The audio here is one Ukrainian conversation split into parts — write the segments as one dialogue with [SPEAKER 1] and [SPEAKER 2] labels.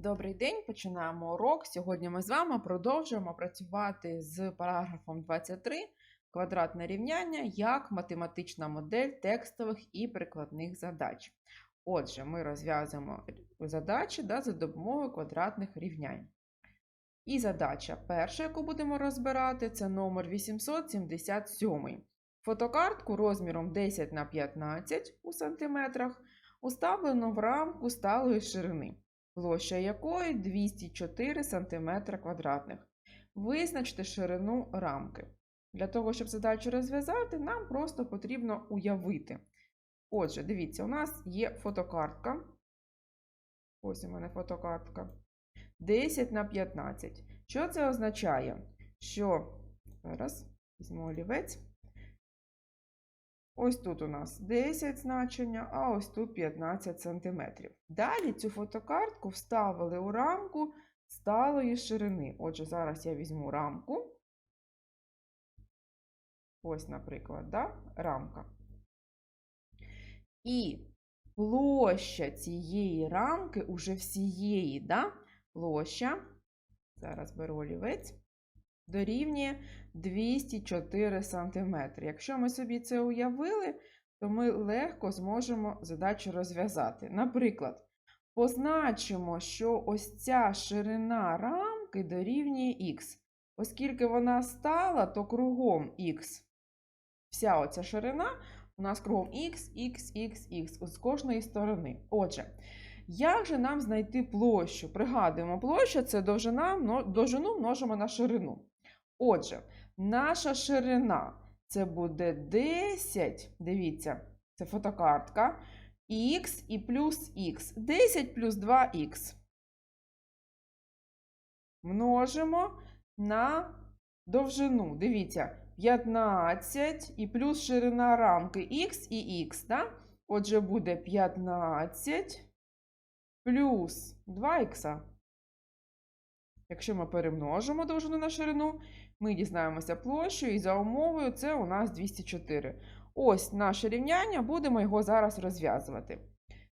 [SPEAKER 1] Добрий день, починаємо урок. Сьогодні ми з вами продовжуємо працювати з параграфом 23 квадратне рівняння як математична модель текстових і прикладних задач. Отже, ми розв'язуємо задачі да, за допомогою квадратних рівнянь. І задача перша, яку будемо розбирати, це номер 877. Фотокартку розміром 10 на 15 у сантиметрах уставлено в рамку сталої ширини площа якої 204 см квадратних. Визначте ширину рамки. Для того, щоб задачу розв'язати, нам просто потрібно уявити. Отже, дивіться, у нас є фотокартка. Ось у мене фотокартка. 10 на 15. Що це означає? Що зараз візьму олівець. Ось тут у нас 10 значення, а ось тут 15 см. Далі цю фотокартку вставили у рамку сталої ширини. Отже, зараз я візьму рамку. Ось, наприклад, да? рамка. І площа цієї рамки, уже всієї, да? площа, зараз беру олівець, дорівнює 204 см. Якщо ми собі це уявили, то ми легко зможемо задачу розв'язати. Наприклад, позначимо, що ось ця ширина рамки дорівнює х. Оскільки вона стала, то кругом х. Вся оця ширина у нас кругом х, х, х, х з кожної сторони. Отже, як же нам знайти площу? Пригадуємо, площа це довжина, довжину множимо на ширину. Отже, наша ширина це буде 10, дивіться, це фотокартка, х і плюс х. 10 плюс 2х. Множимо на довжину. Дивіться, 15 і плюс ширина рамки х і х. Да? Отже, буде 15 плюс 2х. Якщо ми перемножимо довжину на ширину, ми дізнаємося площу, і за умовою це у нас 204. Ось наше рівняння, будемо його зараз розв'язувати.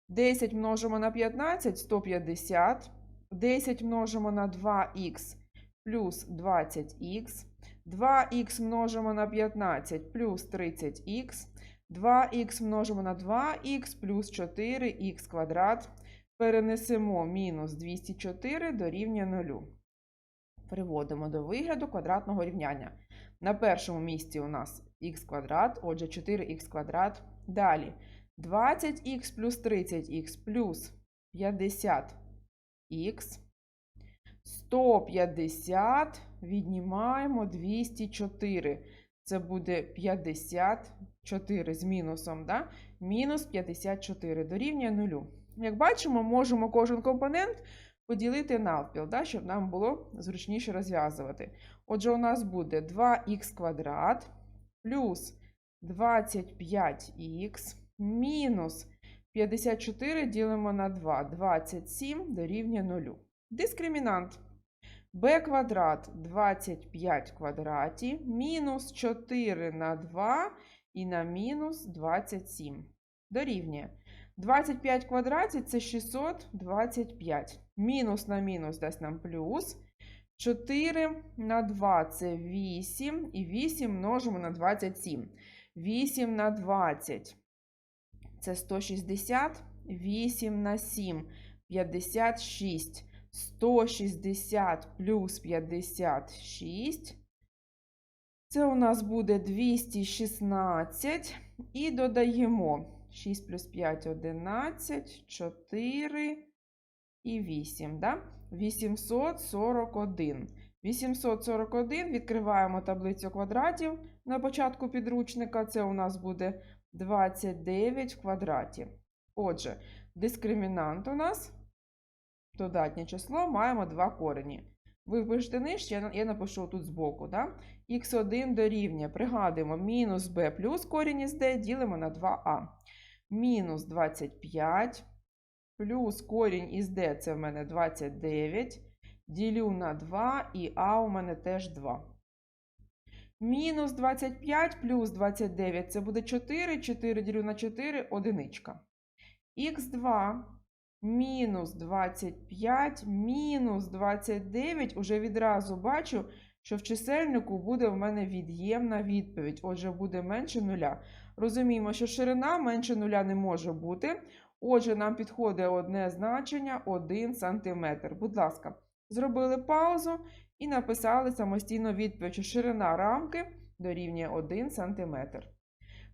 [SPEAKER 1] 10 множимо на 15 150. 10 множимо на 2х плюс 20х. 2х множимо на 15 плюс 30х. 2х множимо на 2х плюс 4х квадрат. Перенесемо мінус 204 дорівнює 0 переводимо до вигляду квадратного рівняння. На першому місці у нас х квадрат, отже, 4х квадрат. Далі 20х плюс 30х плюс 50х. 150 віднімаємо 204. Це буде 54 з мінусом. да? Мінус 54 дорівнює 0. Як бачимо, можемо кожен компонент поділити навпіл, да, щоб нам було зручніше розв'язувати. Отже, у нас буде 2х квадрат плюс 25х мінус 54 ділимо на 2, 27 дорівнює 0. Дискримінант b квадрат 25 квадраті мінус 4 на 2 і на мінус 27 дорівнює. 25 квадратів це 625. Мінус на мінус дасть нам плюс. 4 на 2 це 8. І 8 множимо на 27. 8 на 20 це 160. 8 на 7 56. 160 плюс 56. Це у нас буде 216. І додаємо 6 плюс 5 11, 4 і 8. Да? 841. 841 відкриваємо таблицю квадратів на початку підручника. Це у нас буде 29 квадратів. Отже, дискримінант у нас додатнє число, маємо два корені. Ви пишете нижче, я напишу тут збоку. Да? Х1 дорівнює, пригадуємо, мінус b плюс корінь із d ділимо на 2а мінус 25, плюс корінь із d це в мене 29. Ділю на 2 і а у мене теж 2. Мінус 25 плюс 29 це буде 4. 4 ділю на 4 одиничка. Х2 мінус 25, мінус 29. Уже відразу бачу, що в чисельнику буде в мене від'ємна відповідь. Отже, буде менше нуля. Розуміємо, що ширина менше нуля не може бути. Отже, нам підходить одне значення 1 см. Будь ласка, зробили паузу і написали самостійно відповідь, що ширина рамки дорівнює 1 см.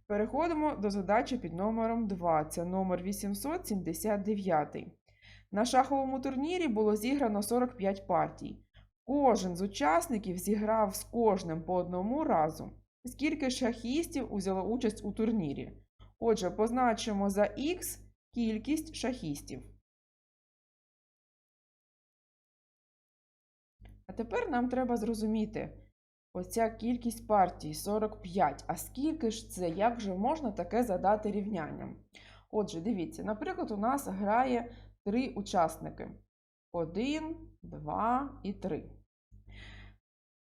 [SPEAKER 1] Переходимо до задачі під номером 2. Це номер 879. На шаховому турнірі було зіграно 45 партій. Кожен з учасників зіграв з кожним по одному разу. Скільки шахістів узяло участь у турнірі? Отже, позначимо за х кількість шахістів. А тепер нам треба зрозуміти, оця кількість партій 45. А скільки ж це? Як же можна таке задати рівнянням? Отже, дивіться, наприклад, у нас грає три учасники: 1, 2 і 3.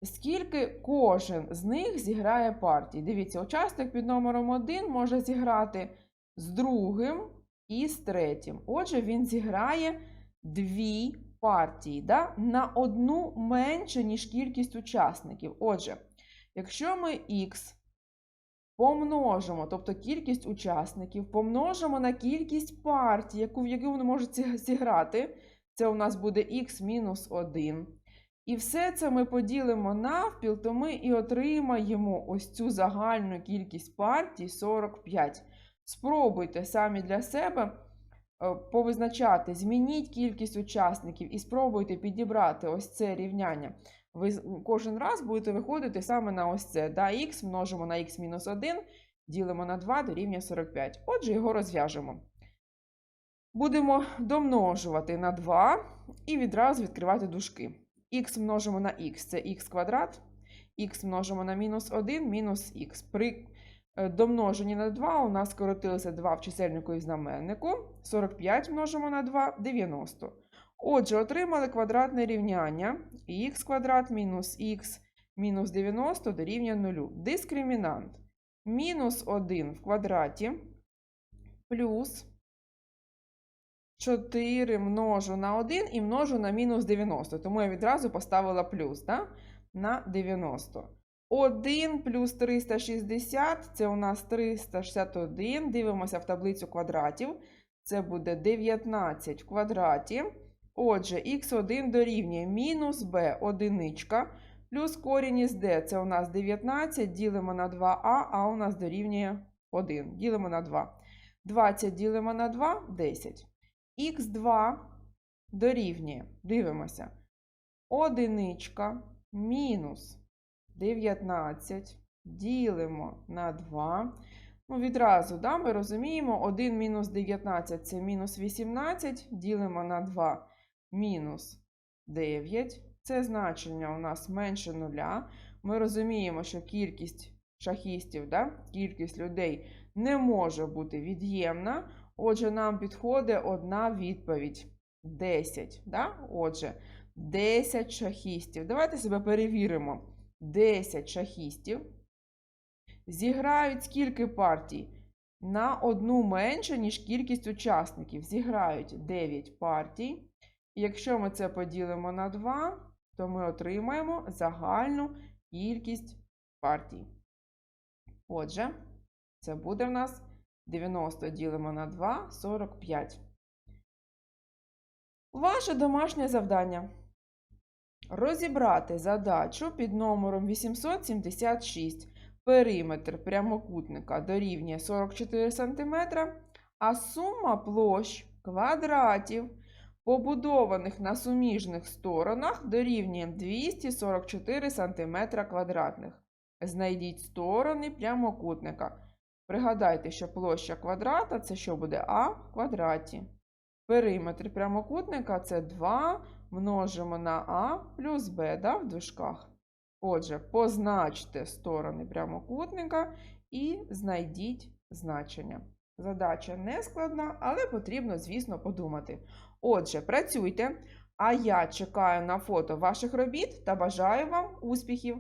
[SPEAKER 1] Скільки кожен з них зіграє партій? Дивіться, учасник під номером 1 може зіграти з другим і з третім. Отже, він зіграє дві партії, да? на одну менше, ніж кількість учасників. Отже, якщо ми х помножимо, тобто кількість учасників, помножимо на кількість партій, яку, в яку вони можуть зіграти, це у нас буде х мінус 1. І все це ми поділимо навпіл, то ми і отримаємо ось цю загальну кількість партій 45. Спробуйте самі для себе е, повизначати, змініть кількість учасників і спробуйте підібрати ось це рівняння. Ви кожен раз будете виходити саме на ось це. Да, х множимо на х мінус 1, ділимо на 2 дорівнює 45. Отже, його розв'яжемо. Будемо домножувати на 2 і відразу відкривати дужки. Х множимо на х це х квадрат, х множимо на мінус 1 мінус х. При е, домноженні на 2 у нас скоротилося 2 в чисельнику і знаменнику. 45 множимо на 2 90. Отже, отримали квадратне рівняння х квадрат мінус х мінус 90 дорівнює 0. Дискримінант мінус 1 в квадраті плюс 4 множу на 1 і множу на мінус 90. Тому я відразу поставила плюс да? на 90. 1 плюс 360 це у нас 361. Дивимося в таблицю квадратів. Це буде 19 в квадраті. Отже, х1 дорівнює мінус b одиничка, плюс корінь із d. Це у нас 19, ділимо на 2а, а у нас дорівнює 1. Ділимо на 2. 20 ділимо на 2 10. Х2 дорівнює, дивимося, одиничка мінус 19 ділимо на 2. Ну, відразу, да, ми розуміємо, 1 мінус 19 це мінус 18, ділимо на 2 мінус 9. Це значення у нас менше нуля. Ми розуміємо, що кількість шахістів, да, кількість людей не може бути від'ємна. Отже, нам підходить одна відповідь 10. Да? Отже, 10 шахістів. Давайте себе перевіримо. 10 шахістів зіграють скільки партій? На одну менше, ніж кількість учасників. Зіграють 9 партій. І якщо ми це поділимо на 2, то ми отримаємо загальну кількість партій. Отже, це буде в нас 90 ділимо на 2 45. Ваше домашнє завдання. Розібрати задачу під номером 876. Периметр прямокутника дорівнює 44 см, а сума площ квадратів, побудованих на суміжних сторонах, дорівнює 244 см квадратних. Знайдіть сторони прямокутника. Пригадайте, що площа квадрата це що буде а в квадраті. Периметр прямокутника це 2 множимо на а плюс b да, в дужках. Отже, позначте сторони прямокутника і знайдіть значення. Задача не складна, але потрібно, звісно, подумати. Отже, працюйте, а я чекаю на фото ваших робіт та бажаю вам успіхів!